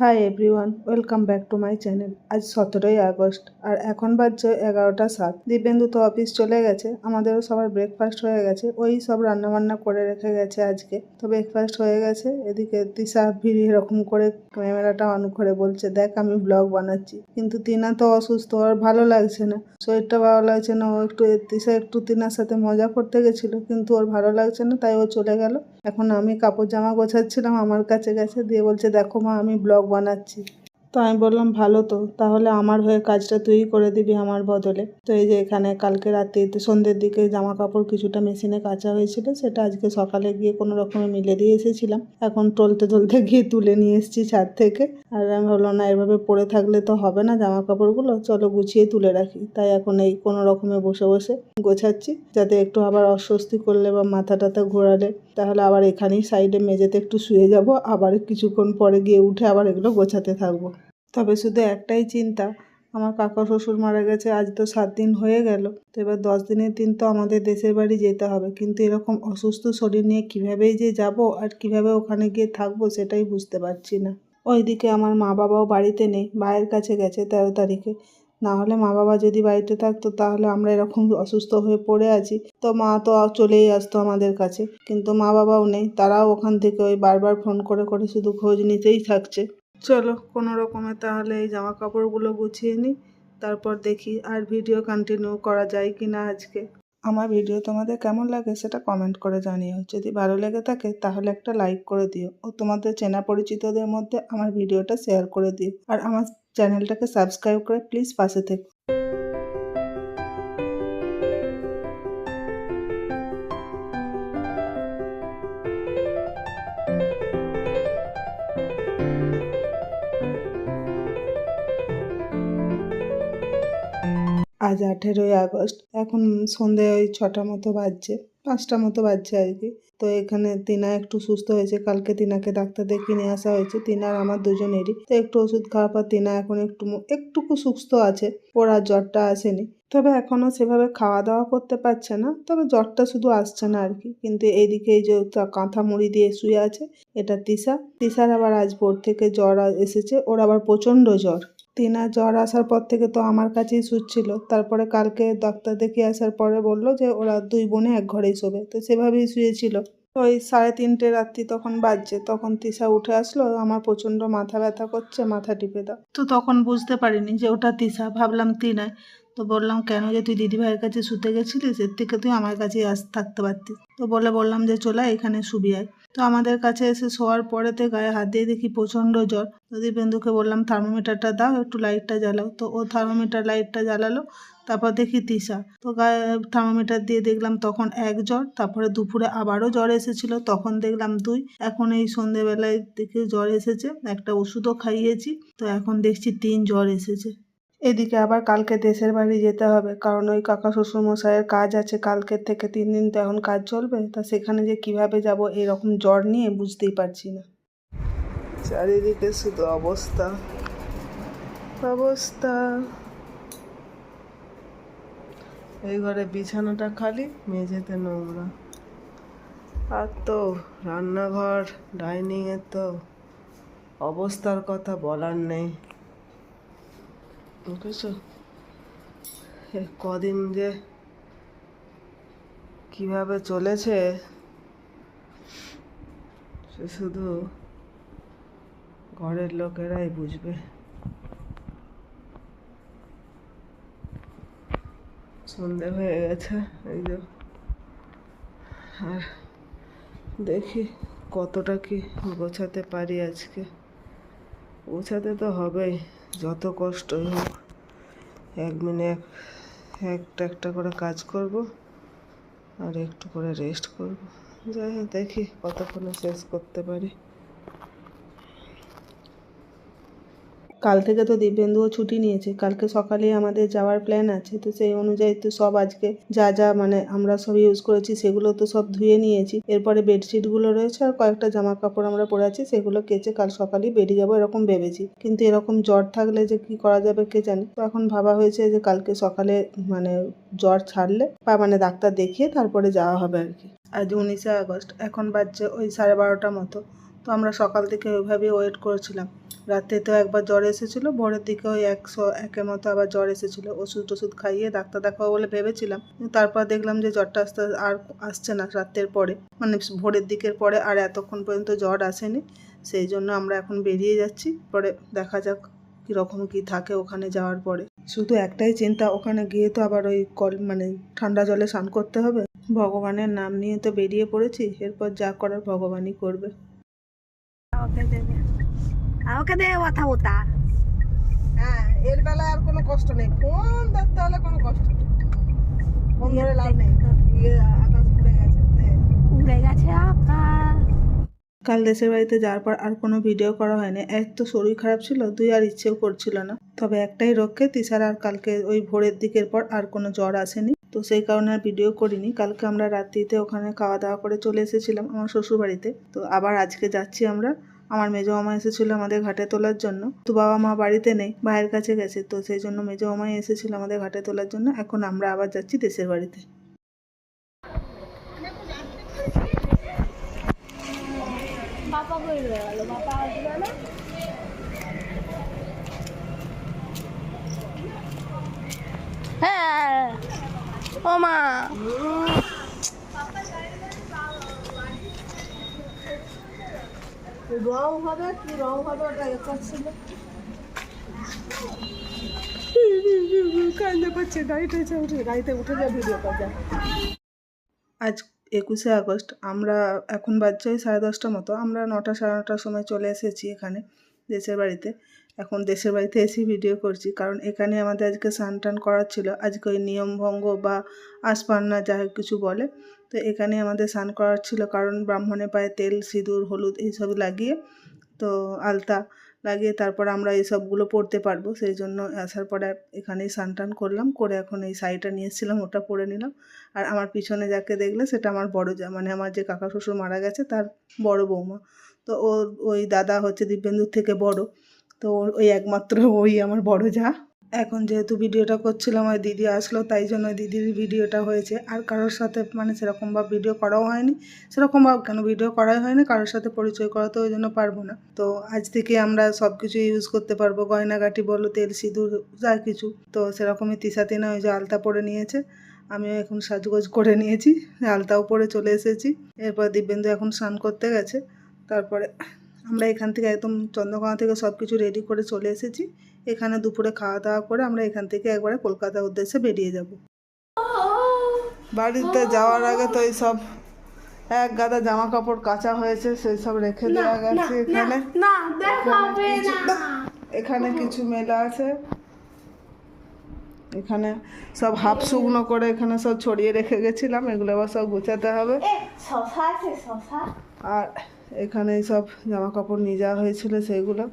Hi everyone welcome back to my channel আজ সতেরোই August আর এখন বাজছে এগারোটা সাত। দিব্যেন্দু তো অফিস চলে গেছে, আমাদেরও সবার ব্রেকফাস্ট হয়ে গেছে। ওই সব রান্নাবান্না করে রেখে গেছে আজকে। তো ব্রেকফাস্ট হয়ে গেছে, এদিকে দিশা ভিড় এরকম করে ক্যামেরাটা অন করে বলছে, দেখ আমি ব্লগ বানাচ্ছি। কিন্তু তিনা তো অসুস্থ আর ভালো লাগছে না। শরীরটা ভালো লাগছে না, ও একটু, দিশা একটু তিনার সাথে মজা করতে গেছিল, কিন্তু ওর ভালো লাগছে না, তাই ও চলে গেল। এখন আমি কাপড় জামা গোছাচ্ছিলাম, আমার কাছে গেছে, দিয়ে বলছে, দেখো মা, আমি ব্লগ বানাচ্ছি। তো আমি বললাম, ভালো তো, তাহলে আমার হয়ে কাজটা তুই করে দিবি আমার বদলে। তো এই যে এখানে কালকে রাতে সন্ধ্যের দিকে জামা কাপড় কিছুটা মেশিনে কাচা হয়েছিল, সেটা আজকে সকালে গিয়ে কোনো রকমে মিলে দিয়ে এসেছিলাম। এখন টলতে টলতে গিয়ে তুলে নিয়ে এসেছি ছাদ থেকে। আর আমি ভাবলাম, না, এভাবে পরে থাকলে তো হবে না জামা কাপড়গুলো চলো গুছিয়ে তুলে রাখি। তাই এখন এই কোনো রকমে বসে বসে গোছাচ্ছি, যাতে একটু আবার অস্বস্তি করলে বা মাথা টাথা ঘোরালে তাহলে আবার এখানেই সাইডে মেঝেতে একটু শুয়ে যাব, আবার কিছুক্ষণ পরে গিয়ে উঠে আবার এগুলো গোছাতে থাকব। তবে শুধু একটাই চিন্তা, আমার কাকা শ্বশুর মারা গেছে, আজ তো সাত দিন হয়ে গেল, তো এবার দশ দিনের দিন তো আমাদের দেশের বাড়ি যেতে হবে, কিন্তু এরকম অসুস্থ শরীর নিয়ে কীভাবেই যে যাব আর কীভাবে ওখানে গিয়ে থাকব সেটাই বুঝতে পারছি না। ওইদিকে আমার মা বাবাও বাড়িতে নেই ভাইয়ের কাছে গেছে তেরো তারিখে না হলে মা বাবা যদি বাড়িতে থাকতো, তাহলে আমরা এরকম অসুস্থ হয়ে পড়ে আছি। তো মা তো চলেই আসতো আমাদের কাছে। কিন্তু মা বাবাও নেই, তারাও ওখান থেকে ওই বারবার ফোন করে করে শুধু খোঁজ নিতেই থাকছে। চলো, কোনো রকমে তাহলে এই জামা কাপড়গুলো গুছিয়ে নিই, তারপর দেখি আর ভিডিও কন্টিনিউ করা যায় কি না আজকে। আমার ভিডিও তোমাদের কেমন লাগে সেটা কমেন্ট করে জানিও। যদি ভালো লেগে থাকে তাহলে একটা লাইক করে দিও ও তোমাদের চেনা পরিচিতদের মধ্যে আমার ভিডিওটা শেয়ার করে দিও। আর আমার চ্যানেলটাকে সাবস্ক্রাইব করে প্লিজ পাশে থেকো। আজ আঠেরোই আগস্ট। এখন সন্ধে ওই ছটা মতো বাজছে, পাঁচটা মতো বাজছে আর কি। তো এখানে তিনা একটু সুস্থ হয়েছে, কালকে তিনাকে ডাক্তার দেখিয়ে নিয়ে আসা হয়েছে তিনার আমার দুজনেরই। তো একটু ওষুধ খাওয়ার পর তিনা এখন একটু একটুকু সুস্থ আছে ওর আর জ্বরটা আসেনি। তবে এখনও সেভাবে খাওয়া দাওয়া করতে পারছে না, তবে জ্বরটা শুধু আসছে না আর কি। কিন্তু এইদিকে এই যে কাঁথা মুড়ি দিয়ে শুয়ে আছে, এটা তিশা। তিশার আবার আজ ভোর থেকে জ্বর এসেছে, ওর আবার প্রচণ্ড জ্বর। তিনার জ্বর আসার পর থেকে তো আমার কাছেই শুচ্ছিল তারপরে কালকে ডাক্তার দেখিয়ে আসার পরে বলল যে, ওরা দুই বোনে এক ঘরেই শোবে। তো সেভাবেই শুয়েছিল। ওই সাড়ে তিনটে রাত্রি তখন বাজছে, তখন তিশা উঠে আসলো, আমার প্রচণ্ড মাথা ব্যথা করছে, মাথা টিপে দাও। তো তখন বুঝতে পারিনি যে ওটা তিশা, ভাবলাম তিনায় তো বললাম, কেন যে তুই দিদিভাইয়ের কাছে শুতে গেছিলিস? এর থেকে তুই আমার কাছেই আস, থাকতে পারতিস। তো বলে, বললাম যে চলে এখানে শুবি আয়। তো আমাদের কাছে এসে শোয়ার পরেতে গায়ে হাত দিয়ে দেখি প্রচণ্ড জ্বর। তো দিব্যেন্দুকে বললাম, থার্মোমিটারটা দাও, একটু লাইটটা জ্বালাও। তো ও থার্মোমিটার লাইটটা জ্বালালো তারপর দেখি তিশা। তো থার্মোমিটার দিয়ে দেখলাম তখন এক জ্বর, তারপরে দুপুরে আবারও জ্বর এসেছিল, তখন দেখলাম দুই। এখন এই সন্ধেবেলায় দেখে জ্বর এসেছে, একটা ওষুধও খাইয়েছি, তো এখন দেখছি তিন জ্বর এসেছে। এদিকে আবার কালকে দেশের বাড়ি যেতে হবে, কারণ ওই কাকা শ্বশুর মশাইয়ের কাজ আছে কালকের থেকে তিন দিন তো এখন কাজ চলবে, তা সেখানে যে কীভাবে যাব এরকম জ্বর নিয়ে বুঝতেই পারছি না। চারিদিকে শুধু অবস্থা অবস্থা। এই ঘরে বিছানাটা খালি, মেঝেতে নোংরা। আর তো রান্নাঘর ডাইনিংয়ের তো অবস্থার কথা বলার নেই। বুঝেছ? কদিন যে কীভাবে চলেছে, সে শুধু ঘরের লোকেরাই বুঝবে। সন্ধে হয়ে গেছে, এই যে। আর দেখি কতটা কি গোছাতে পারি আজকে। গোছাতে তো হবেই, যত কষ্টই হোক। এক মিনিট একটা একটা করে কাজ করব আর একটু করে রেস্ট করব। যাই হোক, দেখি কতক্ষণে শেষ করতে পারি। কাল থেকে তো দিব্যেন্দুও ছুটি নিয়েছে। কালকে সকালেই আমাদের যাওয়ার প্ল্যান আছে। তো সেই অনুযায়ী তো সব আজকে যা যা মানে আমরা সব ইউজ করেছি, সেগুলো তো সব ধুয়ে নিয়েছি। এরপরে বেডশিটগুলো রয়েছে আর কয়েকটা জামা কাপড় আমরা পরে আছি, সেগুলো কেচে কাল সকালেই বেরিয়ে যাব এরকম ভেবেছি। কিন্তু এরকম জ্বর থাকলে যে কি করা যাবে কে জানে? তো এখন ভাবা হয়েছে যে কালকে সকালে মানে জ্বর ছাড়লে বা মানে ডাক্তার দেখিয়ে তারপরে যাওয়া হবে আর কি। আজ উনিশে আগস্ট, এখন বাজছে ওই সাড়ে বারোটা মতো। তো আমরা সকাল থেকে ওইভাবেই ওয়েট করেছিলাম। রাতে তো একবার জ্বর এসেছিল, ভোরের দিকে ওই একশো একের মতো আবার জ্বর এসেছিল। ওষুধ টষুধ খাইয়ে ডাক্তার দেখাবো বলে ভেবেছিলাম। তারপর দেখলাম যে জ্বরটা আস্তে আর আসছে না রাতের পরে। মানে ভোরের দিকের পরে আর এতক্ষণ পর্যন্ত জ্বর আসেনি। সেই জন্য আমরা এখন বেরিয়ে যাচ্ছি। পরে দেখা যাক কীরকম কী থাকে ওখানে যাওয়ার পরে। শুধু একটাই চিন্তা, ওখানে গিয়ে তো আবার ওই কল মানে ঠান্ডা জলে স্নান করতে হবে। ভগবানের নাম নিয়ে তো বেরিয়ে পড়েছি। এরপর যা করার ভগবানই করবে। ওকে দে কথা ওটা হ্যাঁ এর বেলায় আর কোনো কষ্ট নেই। ফোন দেখতে হলে কোনো কষ্ট নেই। ফোন ধরে লাভ নেই। ইয়ে আকাশ পুড়ে গেছে উড়ে গেছে আকাশ। কাল দেশের বাড়িতে যাওয়ার পর আর কোনো ভিডিও করা হয়নি। এক তো শরীর খারাপ ছিল দুই আর ইচ্ছেও করছিল না। তবে একটাই রক্ষে তিসার আর কালকে ওই ভোরের দিকের পর আর কোনো জ্বর আসেনি। তো সেই কারণে আর ভিডিও করিনি। কালকে আমরা রাত্রিতে ওখানে খাওয়া দাওয়া করে চলে এসেছিলাম আমার শ্বশুর বাড়িতে তো আবার আজকে যাচ্ছি আমরা। আমার মেজো মামা এসেছিল আমাদের ঘাটে তোলার জন্য। তো বাবা মা বাড়িতে নেই, ভাইয়ের কাছে গেছে। তো সেই জন্য মেজো মামাই এসেছিল আমাদের ঘাটে তোলার জন্য। এখন আমরা আবার যাচ্ছি দেশের বাড়িতে। বাবা বই গেল বাবা আসবে না হ্যাঁ ও মা রং কি উঠে গাড়িতে উঠে ভিডিও আজ একুশে আগস্ট, আমরা এখন বাজছে সাড়ে দশটা মতো, আমরা নটা সাড়ে নটার সময় চলে এসেছি এখানে। দেশের বাড়িতে। এখন দেশের বাড়িতে এসে ভিডিও করছি। কারণ এখানে আমাদের আজকে স্নান টান করার ছিল। আজকে ওই নিয়মভঙ্গ বা আসপান্না যা কিছু বলে। তো এখানে আমাদের স্নান করার ছিল। কারণ ব্রাহ্মণের পায়ে তেল, সিঁদুর, হলুদ এইসব লাগিয়ে, তো আলতা লাগিয়ে তারপর আমরা এই সবগুলো পড়তে পারব। সেই জন্য আসার পরে এখানেই স্নান টান করলাম। করে এখন এই শাড়িটা নিয়ে এসেছিলাম, ওটা পরে নিলাম। আর আমার পিছনে যাকে দেখলে সেটা আমার বড় যা মানে আমার যে কাকা শ্বশুর মারা গেছে, তার বড় বৌমা। তো ওর ওই দাদা হচ্ছে দিব্যেন্দুর থেকে বড়। তো ওর, ওই একমাত্র ওই আমার বড় যা। এখন যেহেতু ভিডিওটা করছিলাম, ওই দিদি আসলো, তাই জন্য দিদির ভিডিওটা হয়েছে। আর কারোর সাথে মানে সেরকমভাবে ভিডিও করাও হয়নি। সেরকমভাবে কেন ভিডিও করাই হয়নি, কারোর সাথে পরিচয় করাতে ওই জন্য পারব না। তো আজ থেকে আমরা সব কিছু ইউজ করতে পারব। গয়নাগাটি বলো, তেল, সিঁদুর, যা কিছু। তো সেরকমই তিসাতে না ওই যে আলতা পরে নিয়েছে। আমিও এখন সাজগোজ করে নিয়েছি, আলতাও পরে চলে এসেছি। এরপর দিব্যেন্দু এখন স্নান করতে গেছে। তারপরে আমরা এখান থেকে একদম চন্দ্রকোনা থেকে সব কিছু রেডি করে চলে এসেছি। এখানে দুপুরে খাওয়া দাওয়া করে আমরা এখান থেকে একবারে কলকাতার উদ্দেশ্যে বেরিয়ে যাব। বাড়িতে যাওয়ার আগে তো এই সব এক গাদা জামা কাপড় কাঁচা হয়েছে সেই সব রেখে দেওয়া গেছে এখানে। এখানে কিছু মেলা আছে। এখানে সব হাফ শুকনো করে এখানে সব ছড়িয়ে রেখে গেছিলাম এগুলো আবার সব গুছাতে হবে। আর এখানে সব জামা কাপড় নিয়ে যাওয়া হয়েছিল সেইগুলো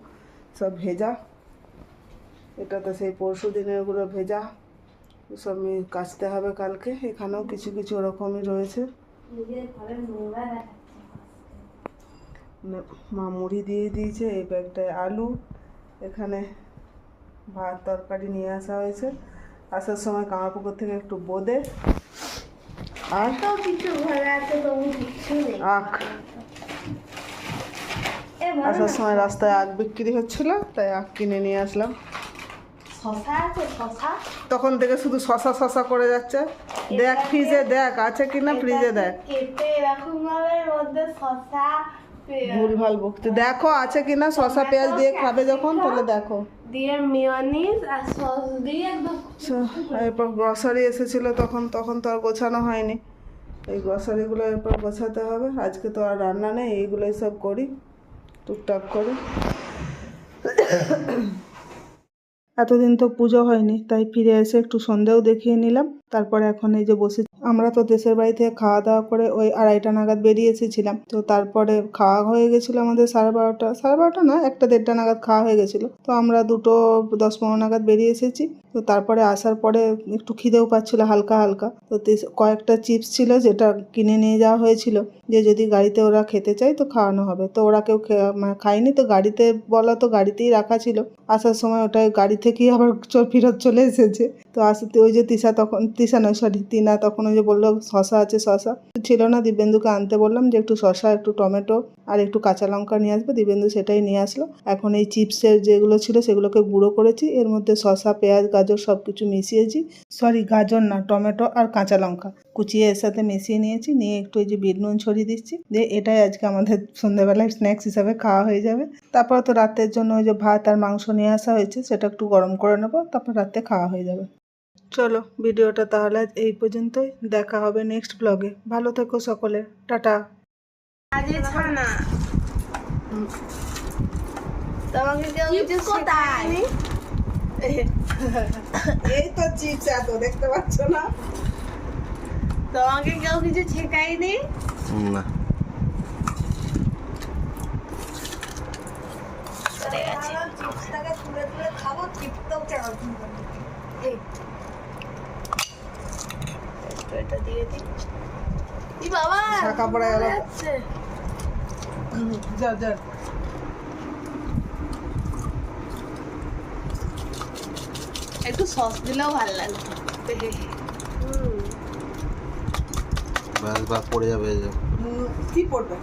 সব ভেজা। এটা তো সেই পরশু দিনেরগুলো ভেজা। সব কাচতে হবে কালকে। এখানেও কিছু কিছু ওরকমই রয়েছে। মা মুড়ি দিয়ে দিয়েছে এই ব্যাগটায় আলু। এখানে ভাত তরকারি নিয়ে আসা হয়েছে। আসার সময় কামারপুকুর থেকে একটু বোঁদে। আর কিছু আখ। আসার সময় রাস্তায় আখ বিক্রি হচ্ছিল তাই আখ কিনে নিয়ে আসলাম। তখন থেকে শুধু শশা শশা করে যাচ্ছে। দেখ ফ্রিজে দেখ আছে কিনা ফ্রিজে দেখ। কেটে এরকম ভাবে মধ্যে শশা পে- ভুল ভালো বকতে। দেখো আছে কিনা শশা পেঁয়াজ দিয়ে খাবে যখন তাহলে দেখো। এরপর গ্রসারি এসেছিল তখন তখন তো আর গোছানো হয়নি। এই গ্রসারিগুলো এরপর গোছাতে হবে। আজকে তো আর রান্না নেই এইগুলোই সব করি। টুকটাক করে। এতদিন তো পুজো হয়নি, তাই ফিরে এসে একটু সন্ধেও দেখিয়ে নিলাম। তারপরে এখন এই যে বসে, আমরা তো দেশের বাড়ি থেকে খাওয়া দাওয়া করে ওই আড়াইটা নাগাদ বেরিয়ে এসেছিলাম তো তারপরে খাওয়া হয়ে গেছিল আমাদের সাড়ে বারোটা সাড়ে বারোটা না, একটা দেড়টা নাগাদ খাওয়া হয়ে গেছিল। তো আমরা দুটো দশ পনেরো নাগাদ বেরিয়ে এসেছি। তো তারপরে আসার পরে একটু খিদেও পাচ্ছিল হালকা হালকা। তো কয়েকটা চিপস ছিল যেটা কিনে নিয়ে যাওয়া হয়েছিল। যে যদি গাড়িতে ওরা খেতে চায় তো খাওয়ানো হবে। তো ওরা কেউ খায়নি তো গাড়িতে বলা তো গাড়িতেই রাখা ছিল। আসার সময় ওটা গাড়ি থেকেই আবার ফেরত চলে এসেছে। তো আসতে ওই যে তিশা তখন, তিশা নয় সরি তিনা তখন ওই যে বলল শশা আছে, শশা। ছিল না, দিব্যেন্দুকে আনতে বললাম যে একটু শশা, একটু টমেটো আর একটু কাঁচা লঙ্কা নিয়ে আসবে। দিব্যেন্দু সেটাই নিয়ে আসলো। এখন এই চিপসের যেগুলো ছিল সেগুলোকে গুঁড়ো করেছি। এর মধ্যে শশা, পেঁয়াজ গাজর সব কিছু মিশিয়েছি। সরি গাজর না টমেটো আর কাঁচা লঙ্কা। কুচিয়ে এর সাথে মিশিয়ে নিয়েছি নিয়ে একটু এই যে বিট নুন ছড়িয়ে দিচ্ছি। দিয়ে এটাই আজকে আমাদের সন্ধ্যেবেলায় স্ন্যাক্স হিসাবে খাওয়া হয়ে যাবে। তারপর তো রাতের জন্য ওই যে ভাত আর মাংস নিয়ে আসা হয়েছে সেটা একটু গরম করে নেব তারপর রাতে খাওয়া হয়ে যাবে। চলো ভিডিওটা তাহলে আজ এই পর্যন্তই। দেখা হবে নেক্সট ব্লগে ভালো থেকো সকলে। টাটা। আজকে ছানা তোমাকে কেউ কিছু শেখায়নি? এই তো চিপস এত দেখতে পাচ্ছ না? তোমাকে কেউ কিছু শেখায়নি? না। গেছে। তুলে তুলে খাব চিপসটাও কেমন এই। এটা দিয়ে দিই। ই বাবা ঢাকা পড়ে গেল। যা যা। একটু সস দিলেও ভালো লাগতো হুম বাস বা পড়ে যাবে কি পড়বে?